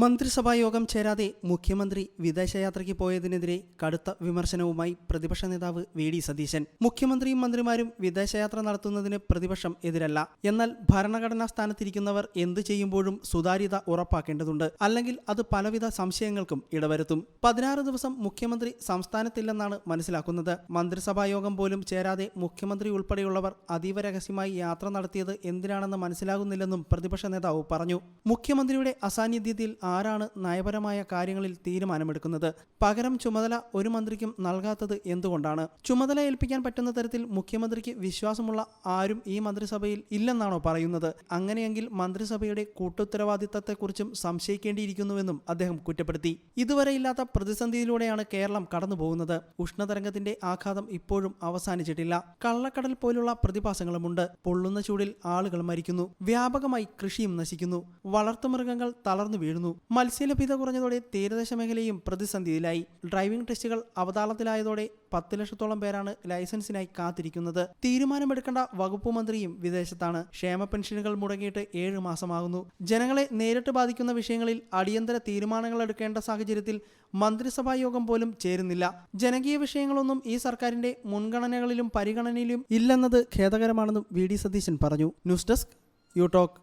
മന്ത്രിസഭാ യോഗം ചേരാതെ മുഖ്യമന്ത്രി വിദേശയാത്രയ്ക്ക് പോയതിനെതിരെ കടുത്ത വിമർശനവുമായി പ്രതിപക്ഷ നേതാവ് വി ഡി സതീശൻ. മുഖ്യമന്ത്രിയും മന്ത്രിമാരും വിദേശയാത്ര നടത്തുന്നതിന് പ്രതിപക്ഷം എതിരല്ല. എന്നാൽ ഭരണഘടനാ സ്ഥാനത്തിരിക്കുന്നവർ എന്തു ചെയ്യുമ്പോഴും സുതാര്യത ഉറപ്പാക്കേണ്ടതുണ്ട്. അല്ലെങ്കിൽ അത് പലവിധ സംശയങ്ങൾക്കും ഇടവരുത്തും. പതിനാറ് ദിവസം മുഖ്യമന്ത്രി സംസ്ഥാനത്തില്ലെന്നാണ് മനസ്സിലാക്കുന്നത്. മന്ത്രിസഭാ യോഗം പോലും ചേരാതെ മുഖ്യമന്ത്രി ഉൾപ്പെടെയുള്ളവർ അതീവ രഹസ്യമായി യാത്ര നടത്തിയത് എന്തിനാണെന്ന് മനസ്സിലാകുന്നില്ലെന്നും പ്രതിപക്ഷ നേതാവ് പറഞ്ഞു. മുഖ്യമന്ത്രിയുടെ അസാന്നിധ്യത്തിൽ ആരാണ് നയപരമായ കാര്യങ്ങളിൽ തീരുമാനമെടുക്കുന്നത്? പകരം ചുമതല ഒരു മന്ത്രിക്കും നൽകാത്തത് എന്തുകൊണ്ടാണ്? ചുമതല ഏൽപ്പിക്കാൻ പറ്റുന്ന തരത്തിൽ മുഖ്യമന്ത്രിക്ക് വിശ്വാസമുള്ള ആരും ഈ മന്ത്രിസഭയിൽ ഇല്ലെന്നാണോ പറയുന്നത്? അങ്ങനെയെങ്കിൽ മന്ത്രിസഭയുടെ കൂട്ടുത്തരവാദിത്തത്തെക്കുറിച്ചും സംശയിക്കേണ്ടിയിരിക്കുന്നുവെന്നും അദ്ദേഹം കുറ്റപ്പെടുത്തി. ഇതുവരെ ഇല്ലാത്ത പ്രതിസന്ധിയിലൂടെയാണ് കേരളം കടന്നുപോകുന്നത്. ഉഷ്ണതരംഗത്തിന്റെ ആഘാതം ഇപ്പോഴും അവസാനിച്ചിട്ടില്ല. കള്ളക്കടൽ പോലുള്ള പ്രതിഭാസങ്ങളുമുണ്ട്. പൊള്ളുന്ന ചൂടിൽ ആളുകൾ മരിക്കുന്നു. വ്യാപകമായി കൃഷിയും നശിക്കുന്നു. വളർത്തുമൃഗങ്ങൾ തളർന്നു വീഴുന്നു. മത്സ്യലഭ്യത കുറഞ്ഞതോടെ തീരദേശ മേഖലയും പ്രതിസന്ധിയിലായി. ഡ്രൈവിംഗ് ടെസ്റ്റുകൾ അവതാളത്തിലായതോടെ പത്ത് ലക്ഷത്തോളം പേരാണ് ലൈസൻസിനായി കാത്തിരിക്കുന്നത്. തീരുമാനമെടുക്കേണ്ട വകുപ്പ് മന്ത്രിയും വിദേശത്താണ്. ക്ഷേമ പെൻഷനുകൾ മുടങ്ങിയിട്ട് ഏഴ് മാസമാകുന്നു. ജനങ്ങളെ നേരിട്ട് ബാധിക്കുന്ന വിഷയങ്ങളിൽ അടിയന്തര തീരുമാനങ്ങൾ എടുക്കേണ്ട സാഹചര്യത്തിൽ മന്ത്രിസഭാ യോഗം പോലും ചേരുന്നില്ല. ജനകീയ വിഷയങ്ങളൊന്നും ഈ സർക്കാരിന്റെ മുൻഗണനകളിലും പരിഗണനയിലും ഇല്ലെന്നത് ഖേദകരമാണെന്നും വി ഡി സതീശൻ പറഞ്ഞു. News desk you talk